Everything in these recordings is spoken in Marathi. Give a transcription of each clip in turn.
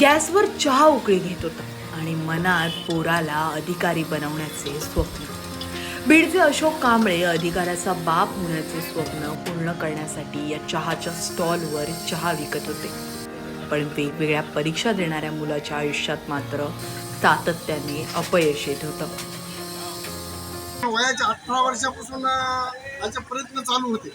गॅसवर चहा उकळी घेत होता आणि मनात पोराला अधिकारी बनवण्याचे स्वप्न. बीडचे अशोक कांबळे अधिकाऱ्याचा बाप होण्याचे स्वप्न पूर्ण करण्यासाठी या चहाच्या स्टॉलवर चहा विकत होते. पण वेगवेगळ्या परीक्षा देणाऱ्या मुलाच्या आयुष्यात मात्र सातत्याने अपयश येत होतं. वयाच्या अठरा वर्षापासून याचे प्रयत्न चालू होते.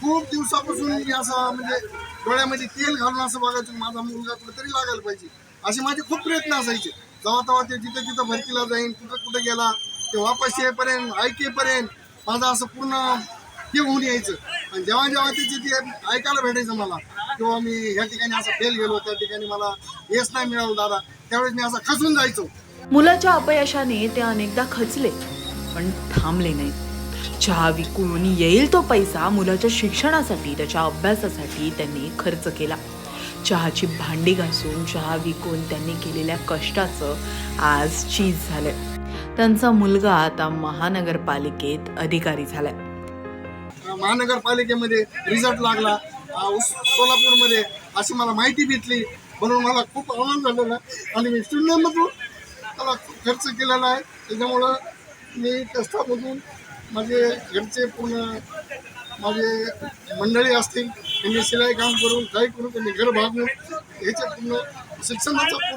खूप दिवसापासून मी असं म्हणजे डोळ्यामध्ये तेल घालून असं बघायचं माझा मुलगा कुठेतरी लागायला पाहिजे. असे माझे खूप प्रयत्न असायचे. जेव्हा तेव्हा ते जिथं तिथं भरतीला जाईन कुठं कुठं गेला ते वापस येईपर्यंत ऐकेपर्यंत माझं असं पूर्ण हे होऊन यायचं. आणि जेव्हा जेव्हा त्याचे ते ऐकायला भेटायचं मला किंवा मी ह्या ठिकाणी असं फेल गेलो त्या ठिकाणी मला यश नाही मिळालं दादा. त्यावेळेस मी असं खचून जायचो. मुलाच्या अपयशाने ते अनेकदा खचले पण थांबले नाही चहा विकून येईल तो पैसा मुलाच्या शिक्षणासाठी त्याच्या अभ्यासासाठी त्यांनी खर्च केला. चहाची भांडी घासून चहा विकून त्यांनी केलेल्या कष्टाचं आज चीज झालंय. त्यांचा मुलगा आता महानगरपालिकेत अधिकारी झालाय. महानगरपालिकेमध्ये रिझल्ट लागला. सोलापूरमध्ये अशी मला माहिती भेटली. म्हणून मला खूप आनंद झालेला. आणि मी शून्यामधून मला खूप खर्च केलेला आहे. त्याच्यामुळं मी कष्टामधून माझे घरचे पूर्ण माझे मंडळी असतील त्यांनी शिलाई काम करून काही करून त्यांनी घर भागून ह्याच्या पूर्ण शिक्षणाचा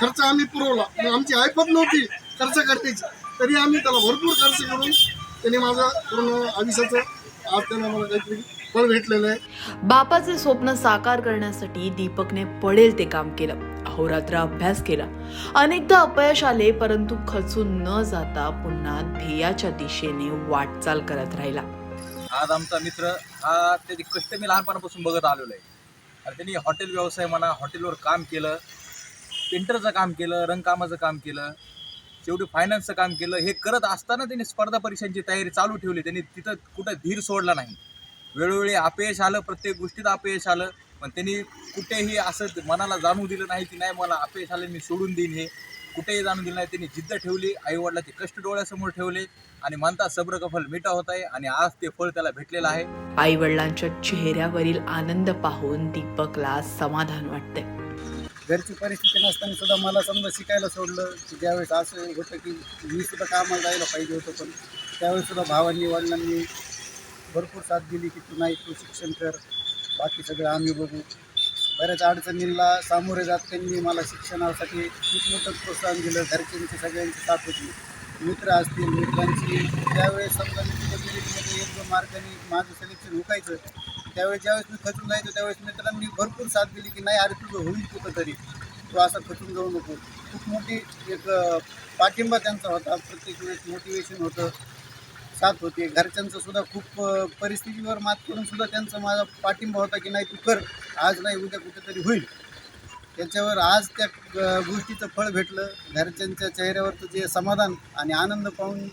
खर्च आम्ही पुरवला. आमची ऐपत नव्हती खर्च करण्याची तरी आम्ही त्याला भरपूर खर्च करून त्यांनी माझं पूर्ण आयुष्याचं आज त्यांना मला काहीतरी फळ भेटलेलं आहे. बापाचे स्वप्न साकार करण्यासाठी दीपकने पडेल ते काम केलं. अहोरात्र अभ्यास केला. अनेकदा अपयश आले परंतु खचून न जाता पुन्हा ध्येयाच्या दिशेने वाटचाल करत राहिला. आज आमचा मित्र हा त्याचे कष्ट मी लहानपणापासून बघत आलेलो आहे. आणि त्यांनी हॉटेल व्यवसाय म्हणा हॉटेलवर काम केलं पेंटरचं काम केलं रंगकामाचं काम केलं शेवटी फायनान्सचं काम केलं हे करत असताना त्यांनी स्पर्धा परीक्षांची तयारी चालू ठेवली. त्यांनी तिथं कुठं धीर सोडला नाही. वेळोवेळी अपयश आलं प्रत्येक गोष्टीत अपयश आलं. पण त्यांनी कुठेही असं मनाला जाणू दिलं नाही की नाही मला अपयश आलं मी सोडून देईन हे. कुठेही जाणून दिलं नाही त्यांनी जिद्द ठेवली आईवडिलाचे कष्ट डोळ्यासमोर ठेवले आणि म्हणतात सब्र का फल मिठा होत आहे आणि आज ते फळ त्याला भेटलेलं आहे. आई वडिलांच्या चेहऱ्यावरील आनंद पाहून दीपकला समाधान वाटते घरची परिस्थिती नसताना सुद्धा मला समजा शिकायला सोडलं की ज्यावेळेस असं होतं की मी सुद्धा कामाला जायला पाहिजे होतं पण त्यावेळेस सुद्धा भावांनी वडिलांनी भरपूर साथ दिली की तू नाही तू शिक्षण कर. बाकी सगळं आम्ही बघू. बऱ्याच अडचणींना सामोरे जात त्यांनी मला शिक्षणासाठी खूप मोठं प्रोत्साहन दिलं घरच्यांची सगळ्यांची साथ होती मित्र असतील मित्रांची. त्यावेळेस समजा मी तिथं एक दोन मार्कांनी माझं सिलेक्शन हुकायचं त्यावेळेस ज्यावेळेस मी खचून जायचो त्यावेळेस मित्रांनी भरपूर साथ दिली की नाही अरे तुझं होईल कुठं तरी तू असं खचून जाऊ नको. खूप मोठी एक पाठिंबा त्यांचा होता. प्रत्येक वेळेस मोटिवेशन होतं. साथ होते. घरच्यांचं सुद्धा खूप परिस्थितीवर मात करून सुद्धा त्यांचा माझा पाठिंबा होता की नाही तू कर. आज नाही उद्या कुठेतरी होईल. त्याच्यावर आज त्या गोष्टीचं फळ भेटलं. घरच्यांच्या चेहऱ्यावरचं जे समाधान आणि आनंद पाहून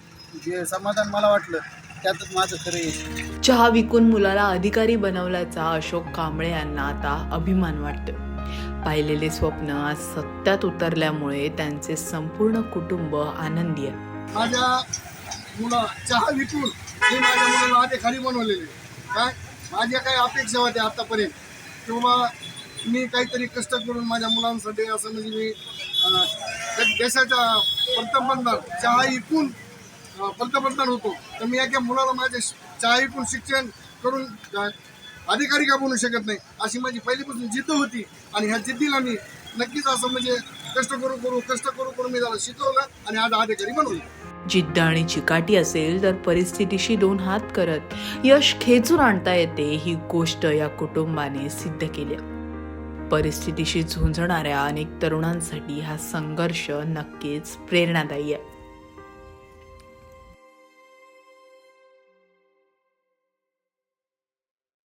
जे समाधान मला वाटलं त्यातच माझं खरं येईल चहा विकून मुलाला अधिकारी बनवल्याचा अशोक कांबळे यांना आता अभिमान वाटतो पाहिलेले स्वप्न आज सत्यात उतरल्यामुळे त्यांचे संपूर्ण कुटुंब आनंदी आहे माझ्या मुला चहा विकून मी माझ्या मुलाला खाली बनवलेले. काय? माझ्या काही अपेक्षा होत्या आतापर्यंत. किंवा मी काहीतरी कष्ट करून माझ्या मुलांसाठी असं म्हणजे मी देशाचा देशाच्या पंतप्रधान चहा विकून पंतप्रधान होतो. तर मी एका मुलाला माझ्या चहा विकून शिक्षण करून अधिकारी का बनू शकत नाही? अशी माझी पहिलीपासून जिद्द होती. आणि ह्या जिद्दीला मी नक्कीच असं म्हणजे कष्ट करू करू कष्ट करू करू मी त्याला शिकवलं आणि आज अधिकारी बनवलं. जिद्द आणि चिकाटी असेल तर परिस्थितीशी दोन हात करत यश खेचून आणता येते ही गोष्ट या कुटुंबाने सिद्ध केली. परिस्थितीशी झुंजणाऱ्या अनेक तरुणांसाठी हा संघर्ष नक्कीच प्रेरणादायी आहे.